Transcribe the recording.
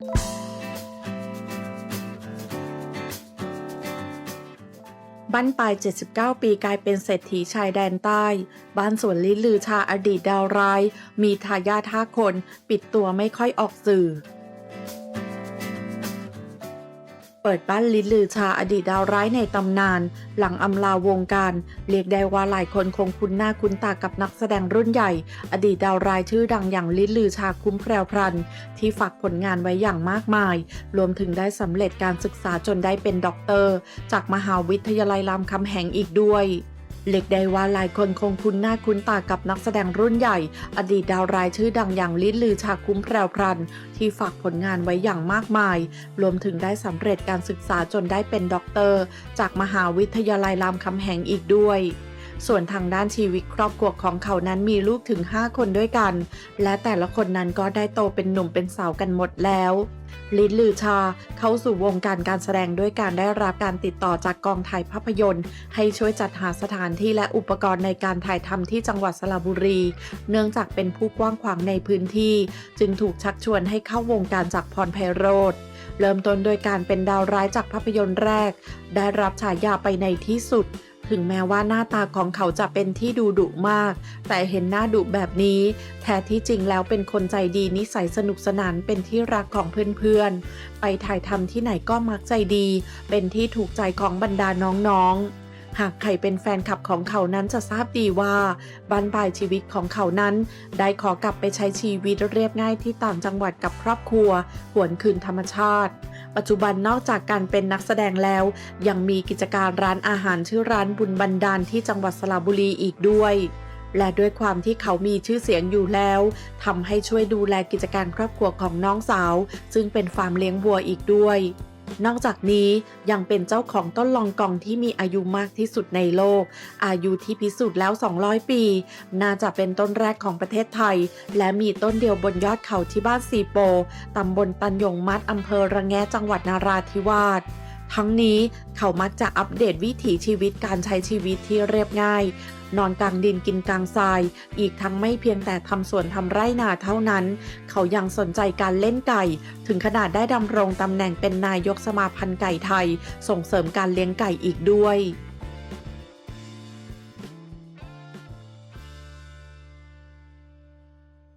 บ้านปลาย 79 ปีกลายเป็นเศรษฐีชายแดนใต้ บ้านสวนลิลือชาอดีตดาวร้าย มีทายาทห้าคน ปิดตัวไม่ค่อยออกสื่อ เปิดบ้านลิลือชาอดีตดาวร้ายในตำนาน หลังอำลาวงการ เรียกได้ว่าหลายคนคงคุ้นหน้าคุ้นตากับนักแสดงรุ่นใหญ่ อดีตดาวร้ายชื่อดังอย่างลิลือชาคุ้มแพรวพรัน ที่ฝากผลงานไว้อย่างมากมาย รวมถึงได้สำเร็จการศึกษาจนได้เป็นด็อกเตอร์ จากมหาวิทยาลัยรามคำแหงอีกด้วย เรียกได้ว่าหลายคนคงคุ้นหน้าคุ้นตากับนักแสดงรุ่นใหญ่ อดีตดาวร้ายชื่อดังอย่างลิศลือชาคุ้มแพรวพรัน ที่ฝากผลงานไว้อย่างมากมาย รวมถึงได้สำเร็จการศึกษาจนได้เป็นด็อกเตอร์ จากมหาวิทยาลัยรามคำแหงอีกด้วย ส่วนทางด้านชีวิตครอบครัวของเขานั้นมีลูกถึง 5 คนด้วยกัน และแต่ละคนนั้นก็ได้โตเป็นหนุ่มเป็นสาวกันหมดแล้วลินลือชาเข้าสู่วงการการแสดงด้วยการได้รับการติดต่อจากกองถ่ายภาพยนตร์ ให้ช่วยจัดหาสถานที่และอุปกรณ์ในการถ่ายทำที่จังหวัดสระบุรี เนื่องจากเป็นผู้กว้างขวางในพื้นที่ จึงถูกชักชวนให้เข้าวงการจากพรไพโรธเริ่มต้นโดยการเป็นดาวร้ายจากภาพยนตร์แรก ได้รับฉายาไปในที่สุด ถึงแม้ว่าหน้าตาของเขาจะเป็นที่ดูดุมาก แต่เห็นหน้าดุแบบนี้ แท้ที่จริงแล้วเป็นคนใจดีนิสัยสนุกสนานเป็นที่รักของเพื่อนๆ ไปถ่ายทำที่ไหนก็มักใจดี เป็นที่ถูกใจของบรรดาน้องๆหากใครเป็นแฟนคลับของเขานั้นจะทราบดีว่าบ้านปลายชีวิตของเขานั้น ได้ขอกลับไปใช้ชีวิตเรียบง่ายที่ต่างจังหวัดกับครอบครัว หวนคืนธรรมชาติ ปัจจุบันนอกจากการเป็นนักแสดงแล้ว ยังมีกิจการร้านอาหารชื่อร้านบุญบันดาลที่จังหวัดสระบุรีอีกด้วยและด้วยความที่เขามีชื่อเสียงอยู่แล้วทำให้ช่วยดูแลกิจการครอบครัวของน้องสาว ซึ่งเป็นฟาร์มเลี้ยงวัวอีกด้วย นอกจากนี้ยังเป็นเจ้าของต้นลองกองที่มีอายุมากที่สุดในโลก อายุที่พิสูจน์แล้ว 200 ปี น่าจะเป็นต้นแรกของประเทศไทย และมีต้นเดียวบนยอดเขาที่บ้านซีโป ตำบลตันยงมัดอำเภอระแงจังหวัดนาราธิวาส ทั้งนี้เขามักจะอัปเดตวิถีชีวิตการใช้ชีวิตที่เรียบง่าย นอนกลางดินกินกลางทราย อีกทั้งไม่เพียงแต่ทำสวนทำไร่นาเท่านั้น เขายังสนใจการเล่นไก่ ถึงขนาดได้ดำรงตำแหน่งเป็นนายกสมาพันธ์ไก่ไทย ส่งเสริมการเลี้ยงไก่อีกด้วย